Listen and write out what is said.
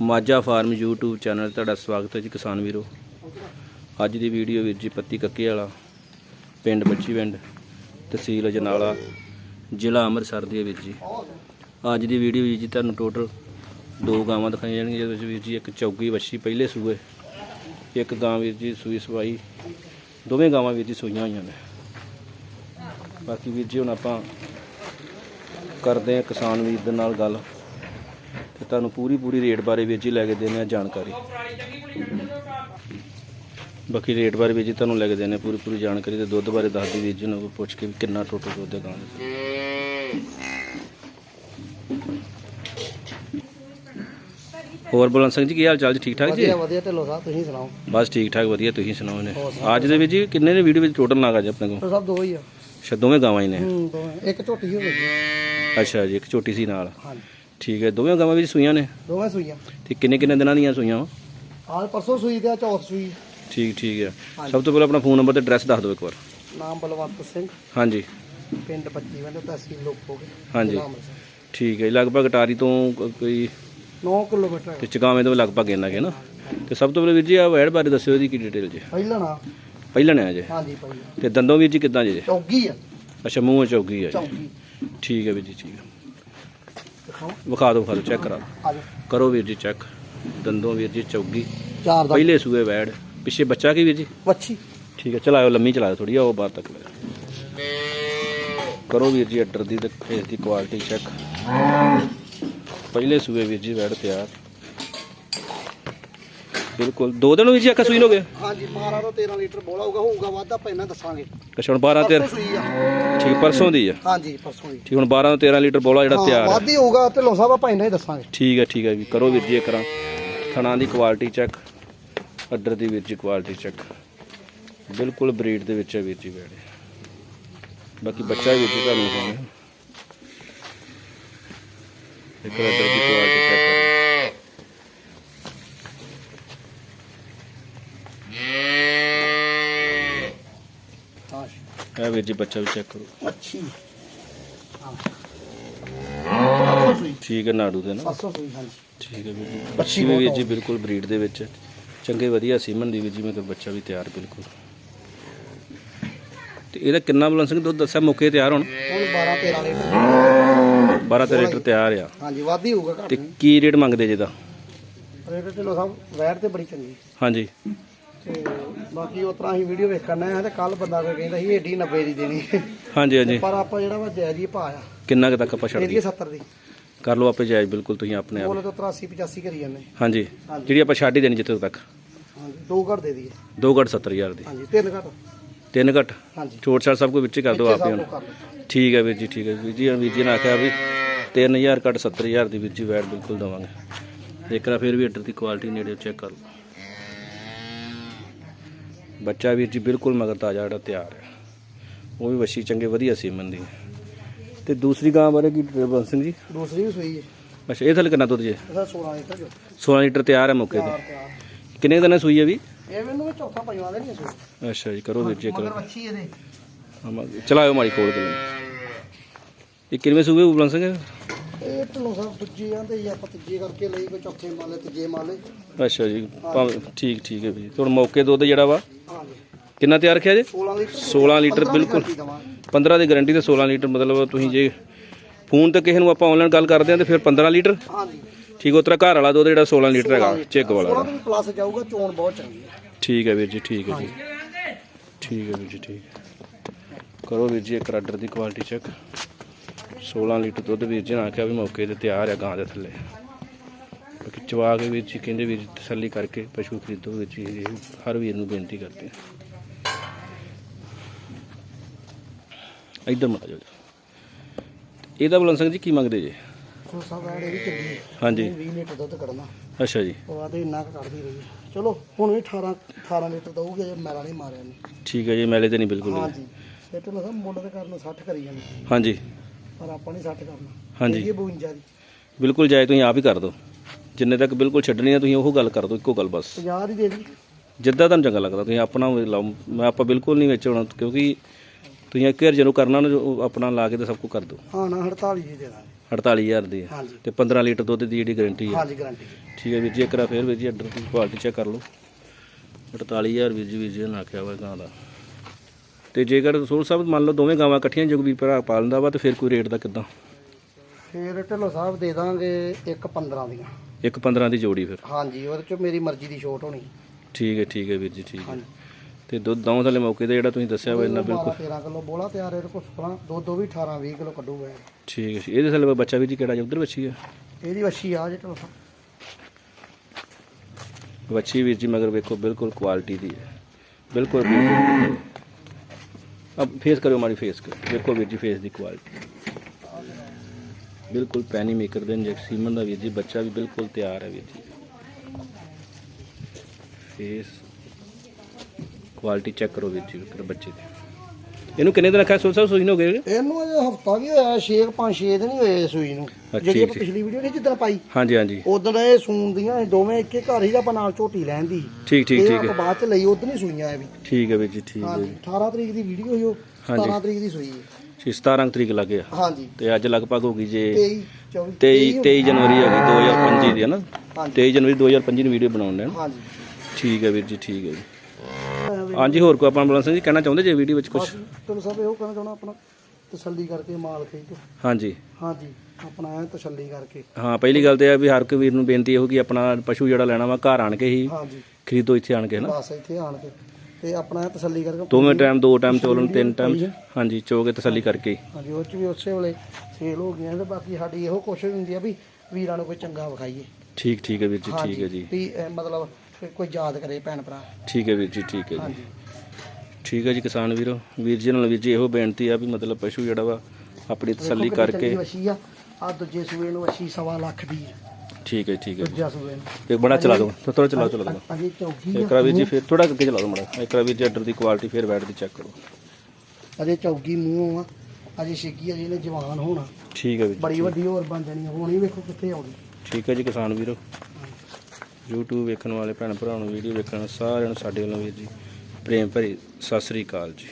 Majha farm YouTube channel ਤੇ ਤੁਹਾਡਾ ਸਵਾਗਤ ਹੈ ਜੀ ਕਿਸਾਨ ਵੀਰੋ। ਅੱਜ ਦੀ ਵੀਡੀਓ ਵੀਰ ਜੀ ਪੱਤੀ ਕੱਕੇ ਵਾਲਾ, ਪਿੰਡ ਬੱਚੀ ਪਿੰਡ, ਤਹਿਸੀਲ ਅਜਨਾਲਾ, ਜ਼ਿਲ੍ਹਾ ਅੰਮ੍ਰਿਤਸਰ ਦੀ ਹੈ ਵੀਰ ਜੀ। ਅੱਜ ਦੀ ਵੀਡੀਓ ਵੀਰ ਜੀ ਤੁਹਾਨੂੰ ਟੋਟਲ ਦੋ ਗਾਵਾਂ ਦਿਖਾਈਆਂ ਜਾਣਗੀਆਂ, ਜਿਹਦੇ ਵਿੱਚ ਵੀਰ ਜੀ ਇੱਕ ਚੌਗੀ ਵੱਛੀ ਪਹਿਲੇ ਸੂਏ, ਇੱਕ ਗਾਂ ਵੀਰ ਜੀ ਸੂਈ ਸਵਾਈ, ਦੋਵੇਂ ਗਾਵਾਂ ਵੀਰ ਜੀ ਸੂਈਆਂ ਹੋਈਆਂ ਨੇ। ਬਾਕੀ ਵੀਰ ਜੀ ਹੁਣ ਆਪਾਂ ਕਰਦੇ ਆ ਕਿਸਾਨ ਵੀਰ ਦੇ ਨਾਲ ਗੱਲ। ਤੁਹਾਨੂੰ ਪੂਰੀ ਪੂਰੀ ਰੇਟ ਬਾਰੇ ਵੀਰ ਜੀ ਲੈ ਕੇ ਦੇਣੇ ਆ ਜਾਣਕਾਰੀ। ਬਾਕੀ ਰੇਟ ਬਾਰੇ ਵੀਰ ਜੀ ਤੁਹਾਨੂੰ ਲੈ ਕੇ ਦੇਣੇ ਪੂਰੀ ਪੂਰੀ ਜਾਣਕਾਰੀ ਤੇ ਦੁੱਧ ਬਾਰੇ ਦੱਸ ਦੀ ਵੀਰ ਜੀ ਨੂੰ ਪੁੱਛ ਕੇ ਵੀ ਕਿੰਨਾ ਟੋਟਲ ਦੁੱਧ ਹੈ ਗਾਂ ਦਾ ਹੋਰ ਬਲਨ ਸਿੰਘ ਜੀ ਕੀ ਹਾਲ ਚਾਲ ਜੀ? ਠੀਕ ਠਾਕ ਜੀ? ਵਧੀਆ ਵਧੀਆ ਢਿੱਲੋਂ ਸਾਹਿਬ ਤੁਸੀਂ ਸੁਣਾਓ? ਬਸ ਠੀਕ ਠਾਕ ਵਧੀਆ ਤੁਸੀਂ ਸੁਣਾਓ ਨੇ ਅੱਜ ਦੇ ਵਿੱਚ ਜੀ ਕਿੰਨੇ ਨੇ ਵੀਡੀਓ ਵਿੱਚ ਟੋਟਲ ਨਾਗਾ ਜੀ ਆਪਣੇ ਕੋਲ? ਸਭ ਦੋ ਹੀ ਆ। ਅੱਛਾ ਦੋਵੇਂ ਗਾਵਾਂ ਹੀ ਨੇ? ਇੱਕ ਝੋਟੀ ਹੋ ਗਈ ਅੱਛਾ ਜੀ ਇੱਕ ਛੋਟੀ ਸੀ ਨਾਲ। ਹਾਂਜੀ। ਠੀਕ ਹੈ ਦੋਵੇਂ ਗਾਵਾਂ ਵਿੱਚ ਸੂਈਆਂ ਨੇ? ਦੋਵੇਂ ਸੂਈਆਂ। ਤੇ ਕਿੰਨੇ ਕਿੰਨੇ ਦਿਨਾਂ ਦੀਆਂ ਸੂਈਆਂ ਵਾ? ਆਜ ਪਰਸੋਂ ਸੂਈ ਤੇ ਆ ਚੌਥ ਸੂਈ। ਠੀਕ ਠੀਕ ਹੈ। ਹਾਂਜੀ। ਸਭ ਤੋਂ ਪਹਿਲਾਂ ਆਪਣਾ ਫੋਨ ਨੰਬਰ ਤੇ ਐਡਰੈਸ ਦੱਸ ਦਿਓ ਇੱਕ ਵਾਰ। ਨਾਮ ਬਲਵੰਤ ਸਿੰਘ। ਹਾਂਜੀ। ਪਿੰਡ ਬੱਚੀ ਵੰਡ ਤਹਿਸੀਲ ਲੋਕੋਗੇ ਹਾਂਜੀ। ਠੀਕ ਹੈ ਜੀ, ਲਗਭਗ ਟਾਰੀ ਤੋਂ ਕ- ਕੋਈ 9 ਕਿਲੋਮੀਟਰ ਤੇ ਚਕਾਵੇਂ ਤੋਂ ਲਗਭਗ ਇੰਨਾ ਕੇ ਨਾ? ਤੇ ਸਭ ਤੋਂ ਪਹਿਲਾਂ ਵੀਰ ਜੀ ਆ ਵੈੜ ਬਾਰੇ ਦੱਸਿਓ ਇਹਦੀ ਕੀ ਡਿਟੇਲ ਜੀ। ਪਹਿਲਾਂ ਨਾ ਪਹਿਲਾਂ ਨੇ ਆ ਜੇ ਹਾਂਜੀ ਪਹਿਲਾਂ ਤੇ ਦੰਦੋਂ ਵੀਰ ਜੀ ਕਿੱਦਾਂ ਜੇ? ਚੌਗੀ ਆ ਅੱਛਾ ਮੂੰਹ ਚੌਗੀ ਹੈ ਜੀ। ਚੌਗੀ। ਠੀਕ ਹੈ ਵੀਰ ਜੀ ਠੀਕ ਹੈ। ਵਿਖਾ ਦਿਓ ਵਿਖਾ ਦਿਓ ਚੈੱਕ ਕਰਾ ਦਿਓ। ਕਰੋ ਵੀਰ ਜੀ ਚੈੱਕ ਦੰਦੋਂ ਵੀਰ ਜੀ ਚੌਗੀ। ਚਾਰ ਦਾ ਪਹਿਲੇ ਸੂਏ ਵੈੜ ਪਿੱਛੇ ਬੱਚਾ ਕੀ ਵੀਰ ਜੀ? ਵੱਛੀ ਠੀਕ ਹੈ ਚਲਾਇਓ ਲੰਮੀ ਚਲਾਇਓ ਥੋੜੀ ਆ ਉਹ ਬਾਹਰ ਤੱਕ ਲੈ ਕਰੋ ਵੀਰ ਜੀ ਅੱਡਰ ਦੀ ਤੇ ਫੇਸ ਦੀ ਕੁਆਲਿਟੀ ਚੈੱਕ ਪਹਿਲੇ ਸੂਏ ਵੀਰ ਜੀ ਵੈੜ ਤਿਆਰ। ਬਿਲਕੁਲ। ਦੋ ਦਿਨ ਵੀਰ ਜੀ ਅੱਖਾਂ ਸੂਈ ਹੋ ਗਏ? ਹਾਂਜੀ 12 ਤੋਂ 13 ਲੀਟਰ ਬੋਲਾ ਹੋਊਗਾ ਹੋਊਗਾ ਵਾਧਾ ਪਹਿਲਾਂ ਦੱਸਾਂਗੇ। ਅੱਛਾ ਹੁਣ 12 13 ਪਰਸੋਂ ਸੂਈ ਆ। ਠੀਕ ਪਰਸੋਂ ਦੀ ਆ? ਹਾਂਜੀ ਪਰਸੋਂ ਦੀ। ਠੀਕ ਹੁਣ 12 ਤੋਂ 13 ਲੀਟਰ ਬੋਲਾ ਜਿਹੜਾ ਤਿਆਰ ਵਾਧੀ ਹੋਊਗਾ ਢਿੱਲੋਂ ਸਾਹਿਬ ਆਪਾਂ ਇੰਨਾ ਹੀ ਦੱਸਾਂਗੇ। ਠੀਕ ਹੈ ਠੀਕ ਹੈ ਵੀ ਕਰੋ ਵੀਰ ਜੀ ਇਹ ਕਰਾਂ ਥਣਾ ਦੀ ਕੁਆਲਿਟੀ ਚੈੱਕ ਅੱਡਰ ਦੀ ਵੀਰ ਜੀ ਕੁਆਲਿਟੀ ਚੈੱਕ ਬਿਲਕੁਲ ਬਰੀਡ ਦੇ ਵਿੱਚ ਹੈ ਵੀਰ ਜੀ ਵੈੜੇ ਬਾਕੀ ਬੱਚਾ ਵੀਰ ਜੀ ਤੁਹਾਨੂੰ ਦਿਖਾਉਂਦੇ ਹਾਂ ਇੱਕ ਅੱਡਰ ਦੀ ਕੁਆਲਿਟੀ ਚੈੱਕ ਕਰੋ। ਇਹ ਵੀਰ ਜੀ ਬੱਚਾ ਵੀ ਚੈੱਕ ਕਰੋ। ਠੀਕ ਹੈ ਨਾੜੂ ਦੇ ਨਾ। ਪਰਸੋਂ ਸੂਈ ਹਾਂਜੀ। ਠੀਕ ਹੈ ਵੀਰ ਜੀ। ਬੱਚੀ ਵੀ ਵੀਰ। ਬਿਲਕੁਲ ਬਰੀਡ ਦੇ ਵਿੱਚ। ਹੈ। ਚੰਗੇ ਵਧੀਆ ਸੀਮਨ ਦੀ ਵੀਰ ਜੀ ਮੈਂ ਕਿਹਾ ਬੱਚਾ ਵੀ ਤਿਆਰ ਬਿਲਕੁਲ। ਤੇ ਇਹਦਾ ਕਿੰਨਾ ਬਲਨ ਸਿੰਘ ਦੁੱਧ ਦੱਸਿਆ ਮੌਕੇ ਤਿਆਰ ਹੁਣ? ਹੁਣ 12 13 ਲੀਟਰ। 12 13 ਲੀਟਰ ਤਿਆਰ ਆ। ਹਾਂਜੀ ਵਾਧੀ ਹੋਊਗਾ ਘੱਟ ਤੇ ਨਹੀਂ ਕੀ ਰੇਟ ਮੰਗਦੇ ਜੇ ਦਾ ਰੇਟ ਢਿੱਲੋਂ ਸਾਹਿਬ ਵੈਟ ਤੇ ਬੜੀ ਚੰਗੀ। ਹਾਂਜੀ। ਤੇ ਬਾਕੀ ਉਸ ਤਰ੍ਹਾਂ ਅਸੀਂ ਵੀਡੀਓ ਵੇਖਣ ਆ ਤੇ ਕੱਲ ਬੰਦਾ ਕੋਈ ਕਹਿੰਦਾ ਸੀ ਏਡੀ 90 ਦੀ ਦੇਣੀ ਹਾਂਜੀ ਹਾਂਜੀ। ਪਰ ਆਪਾਂ ਜਿਹੜਾ ਵਾ ਜਾਇਜ਼ ਹੀ ਪਾਇਆ ਕਿੰਨਾ ਕੁ ਤੱਕ ਆਪਾਂ ਛੱਡ ਦਈਏ? 70 ਦੀ। ਕਰ ਲਓ ਆਪੇ ਜਾਇਜ਼ ਬਿਲਕੁਲ ਤੁਸੀਂ ਆਪਣੇ ਆਪ ਬੋਲੇ ਤੋਂ 83 85 ਕਰੀ ਜਾਂਦੇ। ਹਾਂਜੀ। ਹਾਂਜੀ। ਜਿਹੜੀ ਆਪਾਂ ਛੱਡ ਹੀ ਦੇਣੀ ਜਿੱਥੇ ਤੱਕ। ਹਾਂਜੀ ਦੋ ਘੱਟ ਦੇ ਦਈਏ। ਦੋ ਘੱਟ 70000 ਦੀ। ਹਾਂਜੀ ਤਿੰਨ ਘੱਟ। ਤਿੰਨ ਘੱਟ? ਹਾਂਜੀ। ਛੋਟ ਛਾਟ ਸਭ ਕੁਝ ਵਿੱਚ ਹੀ ਕਰ ਦਿਓ ਵਿੱਚੇ ਆਪੇ ਸਭ ਹੁਣ। ਕਰ। ਠੀਕ ਹੈ ਵੀਰ ਜੀ ਠੀਕ ਹੈ। ਵੀਰ ਜੀ ਵੀਰ ਜੀ ਨੇ ਆਖਿਆ ਵੀ 3000 ਘੱਟ 70000 ਦੀ ਵੀਰ ਜੀ ਵੈਟ ਬਿਲਕੁਲ ਦਵਾਂਗੇ। ਇੱਕ ਵਾਰ ਫਿਰ ਵੀ ਅੱਡਰ ਦੀ ਕੁਆਲਿਟੀ ਨੇੜੇ ਚੈੱਕ ਕਰ ਲਓ। ਬੱਚਾ ਵੀਰ ਜੀ ਬਿਲਕੁਲ ਮਗਰ ਤਾਜ਼ਾ ਜਿਹੜਾ ਤਿਆਰ ਹੈ। ਉਹ ਵੀ ਵੱਛੀ ਚੰਗੇ ਵਧੀਆ ਸੀਮਨ ਦੀ ਹੈ। ਤੇ ਦੂਸਰੀ ਗਾਂ ਬਾਰੇ ਕੀ ਬੰਦ ਸਿੰਘ ਜੀ? ਦੂਸਰੀ ਵੀ ਸੂਈ ਹੈ। ਅੱਛਾ ਇਹ ਥੱਲੇ ਕਿੰਨਾ ਦੁੱਧ ਜੇ? ਇਹਦਾ 16 ਲੀਟਰ ਜੋ 16 ਲੀਟਰ ਤਿਆਰ ਹੈ ਮੌਕੇ ਤੇ। ਤਿਆਰ ਕਿੰਨੇ ਦਿਨਾਂ ਸੂਈ ਹੈ ਵੀ? ਇਹ ਮੈਨੂੰ ਵੀ ਚੌਥਾ ਪੰਜਵਾਂ ਦੇ ਨਹੀਂ ਸੂਈ। ਅੱਛਾ ਜੀ ਕਰੋ ਵੀਰ ਜੀ ਮਗਰ ਕਰੋ ਵੱਛੀ ਇਹਦੇ। ਚਲਾਇਓ ਮਾਰੀ ਖੋਲ ਕੇ। ਇਹ ਕਿੰਨੇ ਸੂਏ ਉਬਲਣ ਸਿੰਘ? ਇਹ ਢਿੱਲੋਂ ਸਾਹਿਬ ਦੂਜੇ ਆ ਤੇ ਆਪਾਂ ਤੀਜੇ ਕਰਕੇ ਲਈ ਕੋਈ ਚੌਥੇ ਮਾਲੇ ਤੀਜੇ ਮਾਲੇ। ਅੱਛਾ ਜੀ ਭਾਵੇਂ ਠੀਕ ਠੀਕ ਹੈ ਵੀ ਤੇ ਹੁਣ ਮੌਕੇ ਦੁੱਧ ਜਿਹੜਾ ਵਾ ਕਿੰਨਾ ਤਿਆਰ ਰੱਖਿਆ ਜੇ? 16 ਲੀਟਰ 16 ਲੀਟਰ 15 ਦੀ ਬਿਲਕੁਲ। ਗਾਰੰਟੀ ਦੇਵਾਂਗੇ। 15 ਦੀ ਗਾਰੰਟੀ ਤੇ 16 ਲੀਟਰ ਮਤਲਬ ਤੁਸੀਂ ਜੇ ਫੋਨ ਤੇ ਕਿਸੇ ਨੂੰ ਆਪਾਂ ਆਨਲਾਈਨ ਗੱਲ ਕਰਦੇ ਆ ਤੇ ਫਿਰ 15 ਲੀਟਰ? ਹਾਂਜੀ। ਠੀਕ ਉਤਰਾ ਘਰ ਵਾਲਾ ਦੁੱਧ ਜਿਹੜਾ 16 ਲੀਟਰ ਹੈਗਾ ਚੈੱਕ ਵਾਲਾ। 16 ਤੋਂ ਵੀ ਪਲੱਸ ਜਾਊਗਾ ਚੋਣ ਬਹੁਤ ਚੰਗੀ ਹੈ। ਠੀਕ ਹੈ ਵੀਰ ਜੀ ਠੀਕ ਹੈ ਜੀ। ਠੀਕ ਹੈ ਵੀਰ ਜੀ ਠੀਕ ਹੈ। ਕਰੋ ਵੀਰ ਜੀ ਇੱਕ ਰਾਡਰ ਦੀ ਕੁਆਲਿਟੀ ਚੈੱਕ 16 ਲੀਟਰ ਦੁੱਧ ਵੀਰ ਜੀ ਨੇ ਆਖਿਆ ਵੀ ਮੌਕੇ ਤੇ ਤਿਆਰ ਹੈ ਗਾਂ ਦੇ ਥੱਲੇ। ਬਾਕੀ ਚਵਾ ਕੇ ਵੀਰ ਜੀ ਕਹਿੰਦੇ ਵੀਰ ਜੀ ਤਸੱਲੀ ਕਰਕੇ ਪਸ਼ੂ ਖਰੀਦੋ ਵੀਰ ਜੀ ਹਰ ਵੀਰ ਨੂੰ ਬੇਨਤੀ ਕਰਦੇ ਆ। ਇੱਧਰ ਮਾ ਜਾਓ ਇਹਦਾ ਬੁਲਨ ਸਿੰਘ ਜੀ ਕੀ ਮੰਗਦੇ ਜੇ? ਇਹ ਵੀ ਚੰਗੀ ਹਾਂਜੀ। 20 ਲੀਟਰ ਦੁੱਧ ਕੱਢਣਾ। ਅੱਛਾ ਜੀ। ਉਹ ਆਦੇ ਇੰਨਾ ਕੁ ਕੱਢਦੀ ਰਹੀ। ਹੈ। ਚਲੋ ਹੁਣ ਵੀ 18 18 ਲੀਟਰ ਦਊਗੇ ਜੇ ਮੈਲਾ ਨਹੀਂ ਮਾਰਿਆ ਨੇ ਠੀਕ ਹੈ ਜੀ ਮੈਲੇ ਤੇ ਨਹੀਂ ਬਿਲਕੁਲ ਵੀ। ਹਾਂਜੀ। ਇਹ ਢਿੱਲੋਂ ਸਾਹਿਬ ਮੁੱਲ ਤੇ ਕਰਨ ਨੂੰ 60 ਕਰੀ ਜਾਂਦੇ। ਹਾਂਜੀ। ਪਰ ਆਪਾਂ ਨਹੀਂ 60 ਕਰਨਾ। ਹਾਂਜੀ। ਇਹ 52 ਦੀ। ਬਿਲਕੁਲ ਜਾਏ ਤੁਸੀਂ ਆਪ ਹੀ ਕਰ ਦਿਓ। ਜਿੰਨੇ ਤੱਕ ਬਿਲਕੁਲ ਛੱਡਣੀ ਆ ਤੁਸੀਂ ਉਹ ਗੱਲ ਕਰ ਦਿਓ ਇੱਕੋ ਗੱਲ ਬਸ। 50 ਦੀ ਦੇ ਦੀ। ਜਿੱਦਾਂ ਤੁਹਾਨੂੰ ਚੰਗਾ ਲੱਗਦਾ ਤੁਸੀਂ ਆਪਣਾ ਲਾਓ। ਮੈਂ ਆਪਾਂ ਬਿਲਕੁਲ ਨਹੀਂ ਵਿੱਚ ਹੋਣਾ ਕਿਉਂਕਿ ਤੁਸੀਂ ਇੱਕ ਵਾਰ ਜਦੋਂ ਕਰਨਾ ਨਾ ਆਪਣਾ ਲਾ ਕੇ ਤੇ ਸਭ ਕੁਝ ਕਰ ਦਿਓ। ਹਾਂ ਨਾ 48 ਦੀ ਦੇ ਦਾਂਗੇ 48000 ਦੀ ਹੈ ਹਾਂਜੀ। ਤੇ 15 ਲੀਟਰ ਦੁੱਧ ਦੀ ਜਿਹੜੀ ਗਾਰੰਟੀ ਹੈ ਹਾਂਜੀ ਗਾਰੰਟੀ ਠੀਕ ਹੈ ਵੀਰ ਜੀ ਇੱਕ ਵਾਰ ਫੇਰ ਵੀਰ ਜੀ ਆਰਡਰ ਦੀ ਕੁਆਲਿਟੀ ਚੈੱਕ ਕਰ ਲਓ। 48000 ਵੀਰ ਜੀ ਵੀਰ ਜੀ ਨੇ ਆਖਿਆ ਵਾ ਗਾਂ ਦਾ। ਤੇ ਜੇਕਰ ਸੋਲ ਸਾਹਿਬ ਮੰਨ ਲਓ ਦੋਵੇਂ ਗਾਵਾਂ ਇਕੱਠੀਆਂ ਜਗਵੀਰ ਭਰਾ ਪਾਲਦਾ ਵਾ ਤੇ ਫਿਰ ਕੋਈ ਰੇਟ ਦਾ ਕਿਦਾਂ? ਫਿਰ ਢਿੱਲੋਂ ਸਾਹਿਬ ਦੇ ਦਾਂਗੇ ਇੱਕ 15 ਦੀਆਂ। ਇੱਕ 15 ਦੀ ਜੋੜੀ ਫਿਰ। ਹਾਂਜੀ ਉਹਦੇ ਚ ਮੇਰੀ ਮਰਜ਼ੀ ਦੀ ਛੋਟ ਹੋਣੀ। ਠੀਕ ਹੈ ਠੀਕ ਹੈ ਵੀਰ ਜੀ ਠੀਕ ਹੈ। ਹਾਂਜੀ। ਤੇ ਦੁੱਧ ਦੌਂ ਥਲੇ ਮੌਕੇ ਤੇ ਜਿਹੜਾ ਤੁਸੀਂ ਦੱਸਿਆ ਵਾ ਇੰਨਾ ਬਿਲਕੁਲ। 13 ਕਿਲੋ ਬੋਲਾ ਤਿਆਰ ਇਹਦੇ ਕੋਲ 16 ਦੋ ਦੋ ਵੀ 18 20 ਕਿਲੋ ਕੱਢੂਗਾ ਇਹ। ਠੀਕ ਹੈ ਜੀ। ਇਹਦੇ ਥਲੇ ਬੱਚਾ ਵੀ ਜੀ ਕਿਹੜਾ ਜੀ? ਉਧਰ ਬੱਚੀ ਹੈ ਇਹਦੀ ਵੱਛੀ ਆ ਜੇ ਢਿੱਲੋਂ ਸਾਹਿਬ। ਬੱਚੀ ਵੀਰ ਜੀ ਮਗਰ ਵੇਖੋ ਬਿਲਕੁਲ ਕੁਆਲਿਟੀ ਦੀ ਹੈ। ਬਿਲਕੁਲ ਬਿਲਕੁਲ। ਅਬ ਫੇਸ ਕਰਿਓ ਮਾਰੀ ਫੇਸ ਕਰ ਵੇਖੋ ਵੀਰ ਜੀ ਫੇਸ ਦੀ ਕੁਆਲਿਟੀ ਬਿਲਕੁਲ ਪੈਨੀ ਮੇਕਰ ਦੇ ਇੰਜੈਕਟ ਦਾ ਵੀਰ ਜੀ ਬੱਚਾ ਵੀ ਬਿਲਕੁਲ ਤਿਆਰ ਹੈ ਵੀਰ ਜੀ। ਫੇਸ ਕੁਆਲਿਟੀ ਚੈੱਕ ਕਰੋ ਵੀਰ ਜੀ ਕਰ ਬੱਚੇ ਦੀ। ਇਹਨੂੰ ਕਿੰਨੇ ਦਿਨ ਰੱਖਿਆ ਸੋਲ ਸਾਹਿਬ ਸੂਈ ਨੂੰ ਹੋ ਗਏ? ਇਹਨੂੰ ਅਜੇ ਹਫਤਾ ਵੀ ਹੋਇਆ 6 5 6 ਦਿਨ ਹੀ ਹੋਏ ਸੂਈ ਨੂੰ। ਜਿਹੜੀ ਆਪਾਂ। ਪਿਛਲੀ ਵੀਡੀਓ ਨਹੀਂ ਜਿੱਦਾਂ ਪਾਈ? ਹਾਂਜੀ ਹਾਂਜੀ। ਉਦੋਂ ਇਹ ਸੂਣ ਦੀਆਂ ਇਹ ਦੋਵੇਂ ਇੱਕੇ ਘਰ ਹੀ ਦਾ ਆਪਾਂ ਨਾਲ ਝੋਟੀ ਲੈਣ ਦੀ। ਠੀਕ ਠੀਕ ਇਹ ਠੀਕ ਆਪਾਂ ਬਾਅਦ ਚ ਲਈ ਉਦੋਂ ਹੀ ਸੂਈਆਂ ਇਹ ਵੀ। ਠੀਕ ਹੈ ਵੀਰ ਜੀ ਠੀਕ ਹੈ ਹਾਂਜੀ ਜੀ। 18 ਤਰੀਕ ਦੀ ਵੀਡੀਓ ਸੀ ਉਹ ਹਾਂਜੀ। 17 ਤਰੀਕ ਦੀ ਸੂਈ ਹੈ ਛੇ 17 ਤਰੀਕ ਲੱਗੇ ਆ ਹਾਂਜੀ। ਤੇ ਅੱਜ ਲਗਭਗ ਹੋ ਗਈ ਜੇ 23 24 23 23 ਜਨਵਰੀ ਹੋ ਗਈ 2025 ਦੀ ਹੈ ਨਾ। ਹਾਂਜੀ। 23 ਜਨਵਰੀ 2025 ਨੂੰ ਵੀਡੀਓ ਬਣਾਉਣ ਦੇ ਹਾਂਜੀ। ਠੀਕ ਹੈ ਵੀਰ ਜੀ ਠੀਕ ਹੈ ਜੀ। ਹਾਂਜੀ ਹੋਰ ਕੋਈ ਆਪਾਂ ਬੁਲਾ ਸਿੰਘ ਜੀ ਕਹਿਣਾ ਚਾਹੁੰਦੇ ਜੇ ਵੀਡੀਓ ਵਿੱਚ ਕੁਝ ਬਸ ਤੁਹਾਨੂੰ ਸਭ ਇਹੋ ਕਹਿਣਾ ਚਾਹਣਾ ਆਪਣਾ ਤਸੱਲੀ ਕਰਕੇ ਮਾਲ ਖਰੀਦੋ ਹਾਂਜੀ। ਹਾਂਜੀ ਆਪਣਾ ਐ ਤਸੱਲੀ ਕਰਕੇ। ਹਾਂ ਪਹਿਲੀ ਗੱਲ ਤੇ ਆ ਵੀ ਹਰ ਕੋਈ ਵੀਰ ਨੂੰ ਬੇਨਤੀ ਇਹੋ ਕਿ ਆਪਣਾ ਪਸ਼ੂ ਜਿਹੜਾ ਲੈਣਾ ਵਾ ਘਰ ਆਣ ਕੇ ਹੀ ਹਾਂਜੀ। ਖਰੀਦੋ ਇੱਥੇ ਆਣ ਕੇ ਹਨਾ? ਬਸ ਇੱਥੇ ਆਣ ਕੇ। ਤੇ ਆਪਣਾ ਐਂ ਤਸੱਲੀ ਕਰਕੇ ਦੋਵੇਂ ਟਾਈਮ ਦੋ ਟਾਈਮ ਚੋਲਣ ਤਿੰਨ ਟਾਈਮ ਹਾਂਜੀ ਚੋ ਕੇ ਤਸੱਲੀ ਕਰਕੇ। ਹਾਂਜੀ ਉਹ ਚ ਵੀ ਉਸੇ ਵੇਲੇ ਸੇਲ ਹੋ ਗਈਆਂ ਤੇ ਬਾਕੀ ਸਾਡੀ ਇਹੋ ਕੋਸ਼ਿਸ਼ ਹੁੰਦੀ ਆ ਵੀ ਵੀਰਾਂ ਨੂੰ ਕੋਈ ਚੰਗਾ ਵਿਖਾਈਏ। ਠੀਕ ਠੀਕ ਹੈ ਵੀਰ ਜੀ ਠੀਕ ਹੈ ਜੀ। ਵੀ ਮਤਲਬ ਕੋਈ- ਕੋਈ ਯਾਦ ਕਰੇ ਭੈਣ ਭਰਾ। ਠੀਕ ਹੈ ਵੀਰ ਜੀ ਠੀਕ ਹੈ ਜੀ। ਹਾਂਜੀ। ਠੀਕ ਹੈ ਜੀ ਕਿਸਾਨ ਵੀਰੋ ਵੀਰ ਜੀ ਨਾਲ ਵੀਰ ਜੀ ਇਹੋ ਬੇਨਤੀ ਆ ਵੀ ਮਤਲਬ ਪਸ਼ੂ ਜਿਹੜਾ ਵਾ ਆਪਣੀ ਤਸੱਲੀ ਦੇਖੋ ਕਿੰਨੀ ਕਰਕੇ ਚੰਗੀ ਵੱਛੀ ਆ। ਆ ਦੂਜੇ ਸੂਏ ਨੂੰ ਵੱਛੀ ਸਵਾ ਲੱਖ ਦੀ ਆ। ਠੀਕ ਹੈ ਠੀਕ ਹੈ ਜੀ। ਦੂਜਾ ਸੂਏ ਨੂੰ। ਤੇ ਬੜਾ ਚਲਾ ਦੋ ਥੋੜਾ ਚਲਾ ਚਲਾ ਦੋ ਅਜੇ ਚੌਗੀ ਇੱਕ ਵਾਰ ਜੀ ਫਿਰ ਥੋੜਾ ਅੱਗੇ ਚਲਾ ਦੋ ਮੜਾ ਇੱਕ ਵਾਰ ਜੀ ਆਰਡਰ ਦੀ ਕੁਆਲਿਟੀ ਫਿਰ ਬੈਠ ਦੀ ਚੈੱਕ ਕਰੋ। ਅਜੇ ਚੌਗੀ ਮੂੰਹ ਆ। ਅਜੇ ਛਿੱਗੀ ਅਜੇ ਨੇ ਜਵਾਨ ਹੋਣਾ। ਠੀਕ ਹੈ ਵੀਰ ਜੀ ਬੜੀ ਵੱਡੀ ਹੋਰ ਬਣ ਜਾਣੀ ਆ। ਹੁਣ ਹੀ ਵੇਖੋ ਕਿੱਥੇ ਆਉਂਦੀ ਠੀਕ ਹੈ ਜੀ ਕਿਸਾਨ ਵੀਰੋ। YouTube ਵੇਖਣ ਵਾਲੇ ਭੈਣ ਭਰਾਵਾਂ ਨੂੰ ਵੀਡੀਓ ਵੇਖਣ ਵਾਲੇ ਸਾਰਿਆਂ ਨੂੰ ਸਾਡੇ ਵੱਲੋਂ ਵੀਰ ਜੀ ਪ੍ਰੇਮ ਭਰੀ ਸਤਿ ਸ੍ਰੀ ਅਕਾਲ ਜੀ।